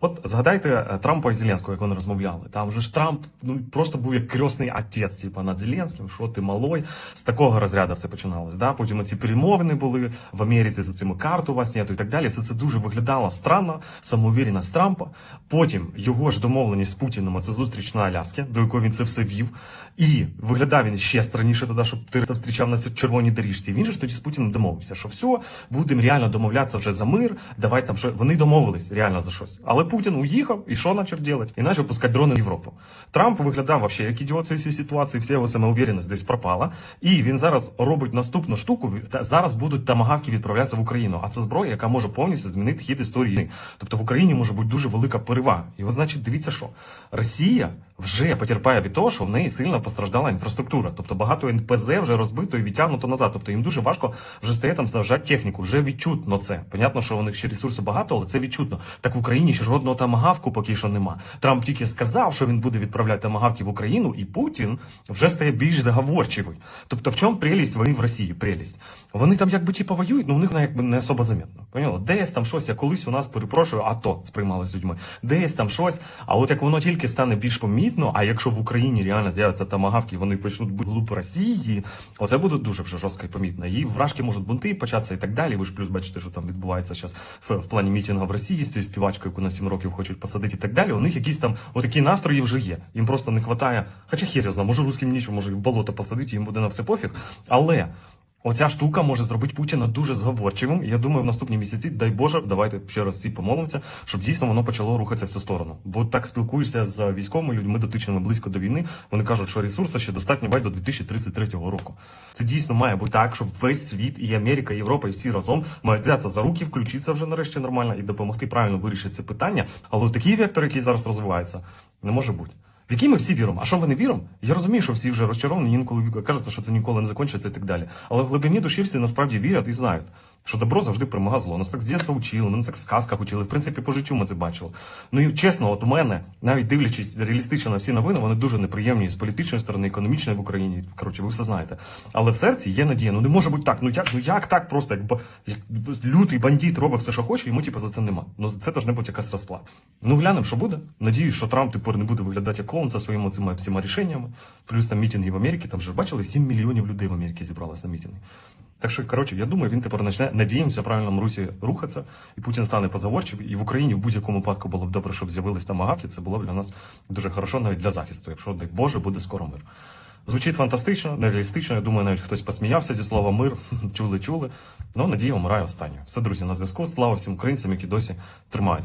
От згадайте е, Трампа і Зеленського, як вони розмовляли. Там же ж Трамп ну просто був як крісний отець, типа над Зеленським, що ти малой. З такого розряду все починалось. Да? Потім ці перемовини були в Америці з цими карт у вас нету і так далі. Все це дуже виглядало странно, самовірність Трампа. Потім його ж домовленість з Путіним, це зустріч на Аляскі, до якої він це все вів. І виглядав він ще странніше тоді, щоб ти зустрічав на цій червоній доріжці. Він же ж тоді з Путіним домовився, що все, будемо реально домовлятися вже за мир. Давай там що вони домовились реально за щось. Але Путін уїхав і що почав робити? І почав пускати дрони в Європу. Трамп виглядав вообще як ідіот цієї ситуації, вся його самоуверенність десь пропала. І він зараз робить наступну штуку. Зараз будуть тамагавки відправлятися в Україну. А це зброя, яка може повністю змінити хід історії. Тобто в Україні може бути дуже велика перевага. І от значить, дивіться, що Росія вже потерпає від того, що в неї сильно постраждала інфраструктура. Тобто багато НПЗ вже розбито і відтягнуто назад. Тобто їм дуже важко вже стає там снабжати техніку. Вже відчутно це. Понятно, що у них ще ресурсу багато, але це відчутно. Так в Україні ще жодного тамагавку поки що нема. Трамп тільки сказав, що він буде відправляти тамагавки в Україну, і Путін вже стає більш заговорчивий. Тобто, в чому прелість вони в Росії? Прелість. Вони там якби типу воюють, ну у них вона якби не особо замітно. Поняла? Десь там щось, як колись у нас перепрошую, АТО сприймали з людьми. Десь там щось. А от як воно тільки стане більш помітно, а якщо в Україні реально з'являться тамагавки, вони почнуть бути глуп Росії, оце буде дуже вже жорстко і помітно. І вражки можуть бунти початися і так далі. Ви ж плюс бачите, що там відбувається зараз в, плані мітингу в Росії з цією співачкою, яку на 7 років хочуть посадити і так далі. У них якісь там отакі настрої вже є. Їм просто не вистачає. Хоча хер я знаю, може русським нічого, може в болото посадити, їм буде на все пофіг. Але Оця штука може зробити Путіна дуже зговорчивим. Я думаю, в наступні місяці, дай Боже, давайте ще раз всі помолимося, щоб дійсно воно почало рухатися в цю сторону. Бо так спілкуюся з військовими людьми, дотичними близько до війни. Вони кажуть, що ресурсу ще достатньо бать до 2033 року. Це дійсно має бути так, щоб весь світ, і Америка, і Європа, і всі разом мають взятися за руки, включитися вже нарешті нормально і допомогти правильно вирішити це питання. Але такий вектор, який зараз розвивається, не може бути. В який ми всі віримо? А що ми не віримо? Я розумію, що всі вже розчаровані, інколи кажуть, що це ніколи не закінчиться і так далі. Але в глибині душі всі насправді вірять і знають, що добро завжди перемога зло. Нас так з дитинства учили, ми це в сказках учили, в принципі, по життю ми це бачили. Ну і чесно, от у мене, навіть дивлячись реалістично на всі новини, вони дуже неприємні з політичної сторони, економічної в Україні. Коротше, ви все знаєте. Але в серці є надія. Ну не може бути так. Ну як, ну як так просто, як, як лютий бандит робить все, що хоче, йому типу за це нема. Ну це теж не бути якась розплата. Ну глянемо, що буде. Надіюсь, що Трамп тепер не буде виглядати як клоун за своїми цими всіма рішеннями. Плюс там мітинги в Америці, там вже бачили 7 мільйонів людей в Америці зібралося на мітинги. Так що, коротше, я думаю, він тепер почне, надіємося, в правильному русі рухатися, і Путін стане позаворчив. І в Україні в будь-якому випадку було б добре, щоб з'явились там агавки. Це було б для нас дуже хорошо, навіть для захисту, якщо, дай Боже, буде скоро мир. Звучить фантастично, нереалістично. Я думаю, навіть хтось посміявся зі слова мир. Чули, чули. Ну, надія вмирає останньою. Все, друзі, на зв'язку. Слава всім українцям, які досі тримаються.